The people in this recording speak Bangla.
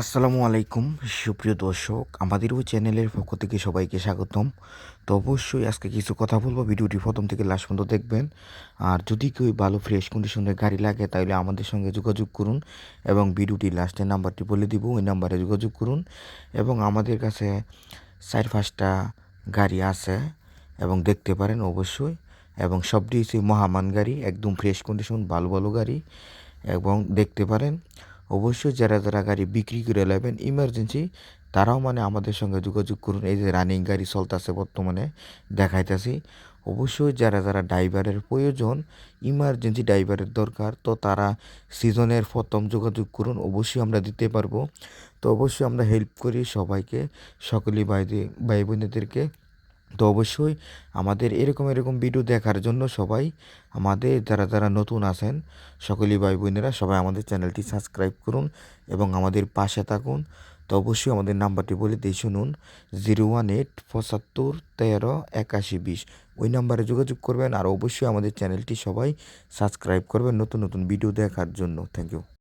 আসসালামু আলাইকুম, সুপ্রিয় দর্শক। আমাদের ওই চ্যানেলের পক্ষ থেকে সবাইকে স্বাগতম। তো অবশ্যই আজকে কিছু কথা বলব। ভিডিওটি প্রথম থেকে লাস্ট পর্যন্ত দেখবেন। আর যদি কেউ ভালো ফ্রেশ কন্ডিশনের গাড়ি লাগে, তাহলে আমাদের সঙ্গে যোগাযোগ করুন এবং ভিডিওটি লাস্টের নাম্বারটি বলে দিব, ওই নাম্বারে যোগাযোগ করুন। এবং আমাদের কাছে চার পাঁচটা গাড়ি আছে এবং দেখতে পারেন অবশ্যই। এবং সবটি হচ্ছে মহামান গাড়ি, একদম ফ্রেশ কন্ডিশন ভালো ভালো গাড়ি। এবং দেখতে পারেন অবশ্যই যারা যারা গাড়ি বিক্রি করে নেবেন ইমার্জেন্সি তারাও মানে আমাদের সঙ্গে যোগাযোগ করুন। এই যে রানিং গাড়ি চলতেছে বর্তমানে, দেখাইতেছি। অবশ্যই যারা যারা ড্রাইভারের প্রয়োজন ইমার্জেন্সি ড্রাইভারের দরকার, তো তারা সিজনের প্রথম যোগাযোগ করুন, অবশ্যই আমরা দিতে পারব। তো অবশ্যই আমরা হেল্প করি সবাইকে, সকলেই ভাই ভাই বোনেদেরকে। তো অবশ্যই আমাদের এরকম এরকম ভিডিও দেখার জন্য সবাই আমাদের, যারা যারা নতুন আছেন, সকলেই ভাই বোনেরা সবাই আমাদের চ্যানেলটি সাবস্ক্রাইব করুন এবং আমাদের পাশে থাকুন। তো অবশ্যই আমাদের নাম্বারটি বলে দিয়ে শুনুন জিরো ওয়ান এইট পঁচাত্তর তেরো একাশি বিশ ওই নাম্বারে যোগাযোগ করবেন আর অবশ্যই আমাদের চ্যানেলটি সবাই সাবস্ক্রাইব করবেন নতুন নতুন ভিডিও দেখার জন্য। Thank you